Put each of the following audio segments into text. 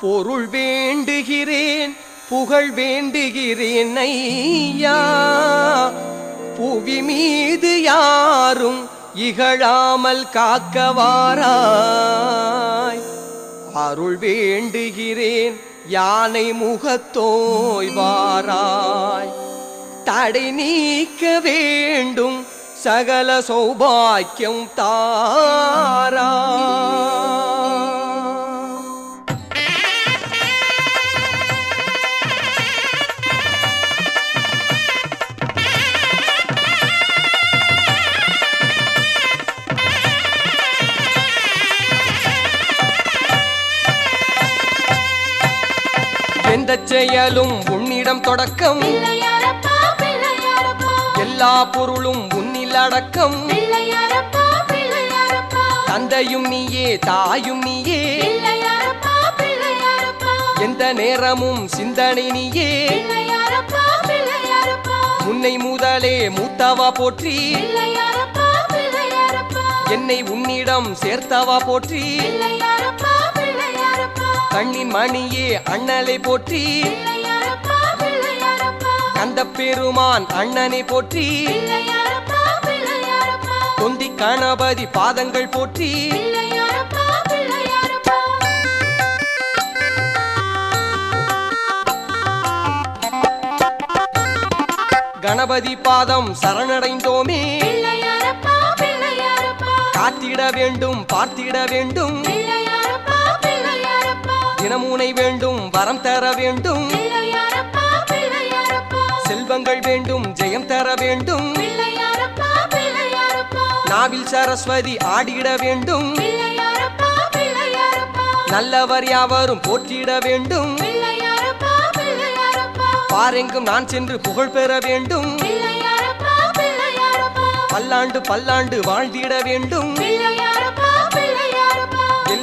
பொருள் வேண்டுகிறேன் புகழ் வேண்டுகிறேன் ஐயா. புவி மீது யாரும் இகழாமல் காக்கவாராய். அருள் வேண்டுகிறேன் யானை முகத்தோய்வாராய் தடை நீக்க வேண்டும் சகல சௌபாக்கியம் தாரா செயலும் உன்னிடம் தொடக்கம். எல்லா பொருளும் உன்னில் அடக்கம். தந்தையும் நீயே தாயும் நீயே. எந்த நேரமும் சிந்தனை நீயே. முன்னை முதலே மூத்தவா போற்றி. என்னை உன்னிடம் சேர்த்தவா போற்றி. கண்ணின் மணியே அண்ணலை போற்றி. கந்த பெருமான் அண்ணனை போற்றி. தொந்தி கணபதி பாதங்கள் போற்றி. கணபதி பாதம் சரணடைந்தோமே. காத்திட வேண்டும் பார்த்திட வேண்டும். தினமுனை வேண்டும் வரம் தர வேண்டும். செல்வங்கள் வேண்டும் ஜெயம் தர வேண்டும். நாவில் சரஸ்வதி ஆடிட வேண்டும். நல்லவர் யாவரும் போற்றிட வேண்டும். பாரெங்கும் நான் சென்று புகழ் பெற வேண்டும். பல்லாண்டு பல்லாண்டு வாழ்ந்திட வேண்டும்.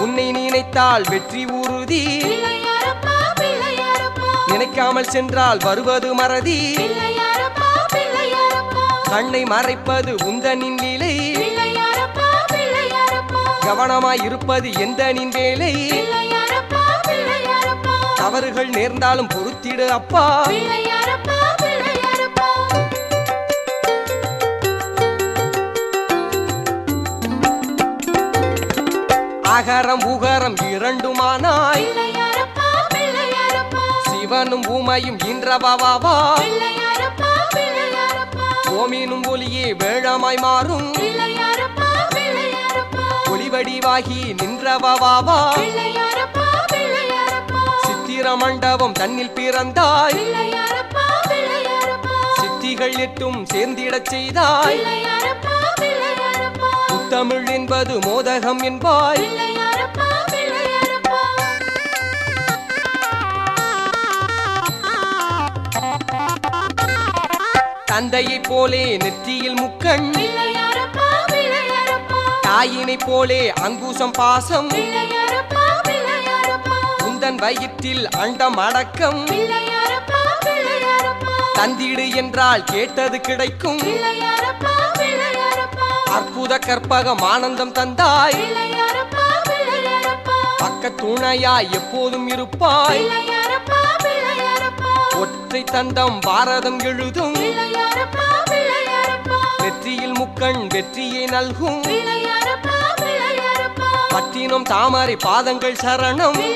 உன்னை நினைத்தால் வெற்றி உறுதி நினைக்காமல் சென்றால் வருவது மறதி. கண்ணை மறைப்பது உந்தனின் நிலை கவனமாய் இருப்பது எந்தனின் வேலை. தவறுகள் நேர்ந்தாலும் பொறுத்திடு அப்பா. அகரம் உகரம் இரண்டுமானாய் சிவனும் பிள்ளையாரப்பா பிள்ளையாரப்பா. ஓமீனும் ஒலியே வேழமாய் மாறும். ஒளிவடிவாகி பிள்ளையாரப்பா சித்திர மண்டபம் தன்னில் பிறந்தாய். சித்திகள் எட்டும் சேர்ந்திடச் செய்தாய். முத்தமிழ் என்பது மோதகம் என்பாய். தந்தையைப் போலே நெற்றியில் முக்கண். தாயினைப் போலே அங்குசம் பாசம். உந்தன் வயிற்றில் அண்டம் அடக்கம். தந்திடு என்றால் கேட்டது கிடைக்கும். அற்புத கற்பகம் ஆனந்தம் தந்தாய். பக்க துணையாய் எப்போதும் இருப்பாய். ஒற்றை தந்தம் பாரதம் எழுதும். நெற்றியில் முக்கண் வெற்றியை நல்கும். பட்டினம் தாமரை பாதங்கள் சரணம்.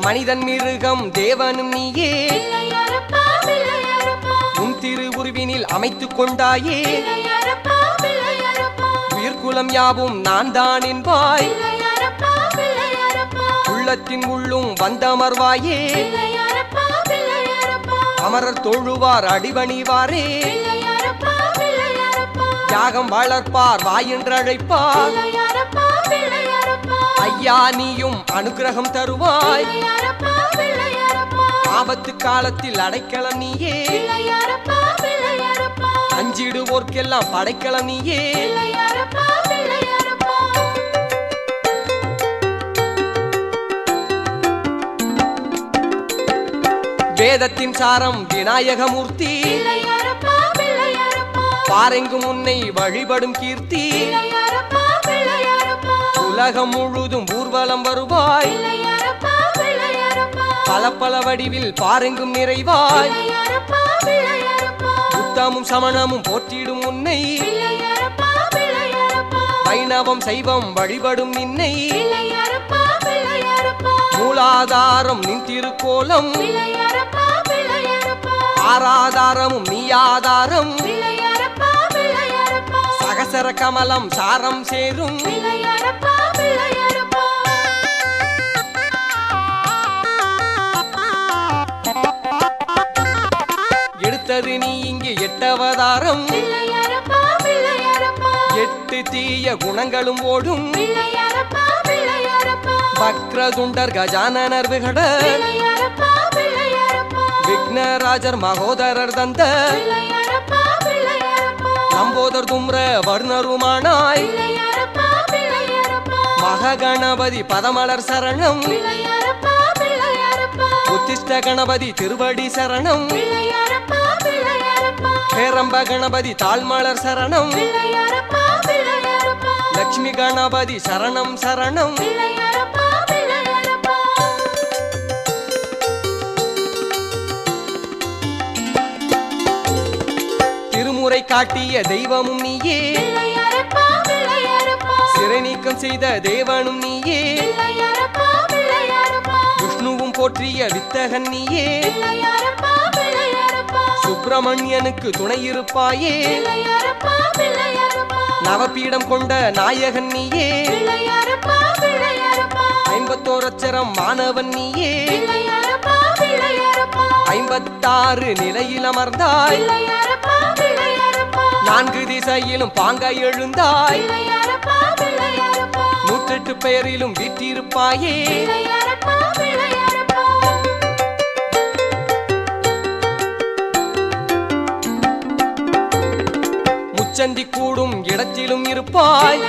மனிதன் மிருகம் தேவனும் நீயே. உன் திருவுருவினில் அமைத்துக் கொண்டாயே. உயிர்குலம் யாவும் நான் தான் என்பாய் உள்ளத்தின் உள்ளும் வந்தமர்வாயே. பிள்ளையாரப்பா பிள்ளையாரப்பா. அமரர் தொழுவார் அடிபணிவாரே. தியாகம் வளர்ப்பார் வாயென்றழைப்பார் ஐயா நீயும் அனுக்கிரகம் தருவாய். ஆபத்து காலத்தில் அடைக்கலம் நீயே. அஞ்சிடுவோர்க்கெல்லாம் பிள்ளையாரப்பா வேதத்தின் சாரம் விநாயகமூர்த்தி. பாரெங்கும் உன்னை வழிபடும் கீர்த்தி. உலகம் முழுதும் ஊர்வலம் வருவாய். பல பல வடிவில் பாரெங்கும் நிறைவாய். புத்தமும் சமணமும் போற்றிடும் உன்னை. வைணவம் சைவம் வழிபடும் நின்னை. பிள்ளையாரப்பா மூலாதாரம் நின் திருக்கோலம். ஆராதாரமும் நீ ஆதாரம் பிள்ளையாரப்பா பிள்ளையாரப்பா. சகசர கமலம் சாரம் சேரும். பிள்ளையாரப்பா எட்டு தீய குணங்களும் ஓடும். வக்ரதுண்டர் கஜானனர் விகட. விக்னராஜர் மகோதரர் தந்த. நம்போதர் தும்ர வர்ணருமானாய். மககணபதி பதமலர் சரணம். உத்திஷ்ட கணபதி திருவடி சரணம். ஹேரம்ப கணபதி தாழ்மலர் சரணம். லக்ஷ்மி கணபதி சரணம் சரணம். திருமுறை காட்டிய தெய்வமும் நீயே. சிறை நீக்கம் செய்த தேவனும் நீயே. விஷ்ணுவும் போற்றிய வித்தகன் நீயே. சுப்பிரமணியனுக்கு துணை இருப்பாயே. நவபீடம் கொண்ட நாயகன் நீயே. ஐம்பத்தோரச்சரம் மாணவன் நீயே. ஐம்பத்தாறு நிலையில் அமர்ந்தாய். நான்கு திசையிலும் பாங்காய் எழுந்தாய். நூற்றெட்டு பெயரிலும் வீற்றிருப்பாயே. முச்சந்தி கூடும் இடத்திலும் இருப்பாய்.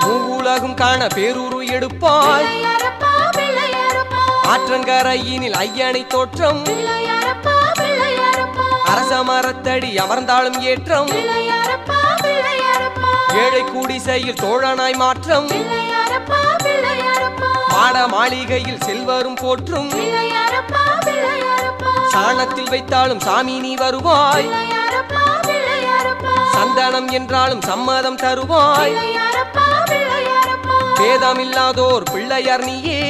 மூவுலகும் காண பேரூரு எடுப்பாய். ஆற்றங்கரையினில் ஐயனை தோற்றம். அரச மரத்தடி அமர்ந்தாலும் ஏற்றம். ஏழை கூடிசையில் தோழனாய் மாற்றம். மாட மாளிகையில் செல்வரும் போற்றும். சாணத்தில் வைத்தாலும் சாமி நீ வருவாய். சந்தனம் என்றாலும் சம்மதம் தருவாய். பிள்ளையாரப்பா பேதமில்லாதோர் பிள்ளையார் நீயே.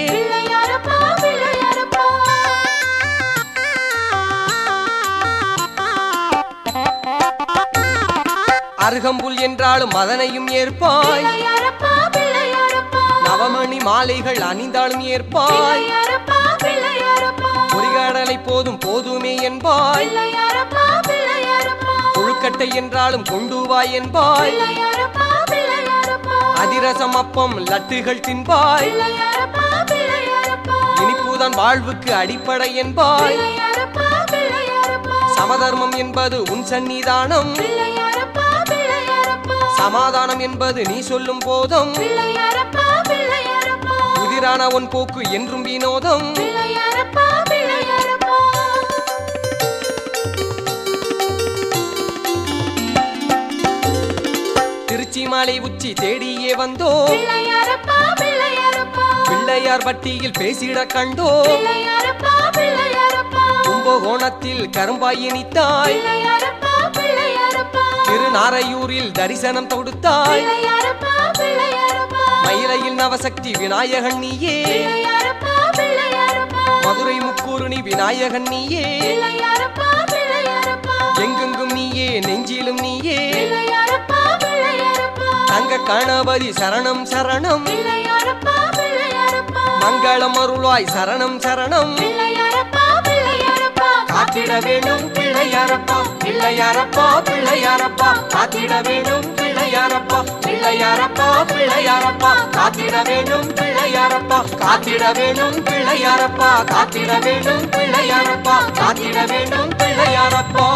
அருகம்புல் என்றாலும் அதனையும் ஏற்பாய். நவமணி மாலைகள் அணிந்தாலும் ஏற்பாய். பொறிகடலை போதும் போதுமே என்பாய். கொழுக்கட்டை என்றாலும் கொண்டு வாய் என்பாய். அதிரசம் அப்பம் லட்டுகள் தின்பாய். இனிப்புதான் வாழ்வுக்கு அடிப்படை என்பாய். சமதர்மம் என்பது உன் பிள்ளையாரப்பா சமாதானம் என்பது நீ சொல்லும் போதும். புதிரான உன் போக்கு என்றும் வினோதம். திருச்சி மலை உச்சி தேடியே வந்தோ. பிள்ளையார் பட்டியில் பேசிட கண்டோ. கும்பகோணத்தில் கரும்பாய் இனித்தாய். பிள்ளையாரப்பா பிள்ளையாரப்பா. திருநாரையூரில் தரிசனம் தொடுத்தாய். மயிலையில் நவசக்தி விநாயகன் நீயே. மதுரை முக்கூருணி விநாயகன் நீயே. எங்கெங்கும் நீயே நெஞ்சிலும் நீயே. தங்க கணபதி சரணம் சரணம். மங்களம் அருள்வாய் சரணம் சரணம். காத்திட வேணும் பிள்ளையாரப்பா பிள்ளையாரப்பா பிள்ளையாரப்பா. காத்திட வேணும் பிள்ளையாரப்பா பிள்ளையாரப்பா பிள்ளையாரப்பா. காத்திட வேணும் பிள்ளையாரப்பா காத்திட வேணும் பிள்ளையாரப்பா. காத்திட வேணும் பிள்ளையாரப்பா காத்திட வேணும் பிள்ளையாரப்பா.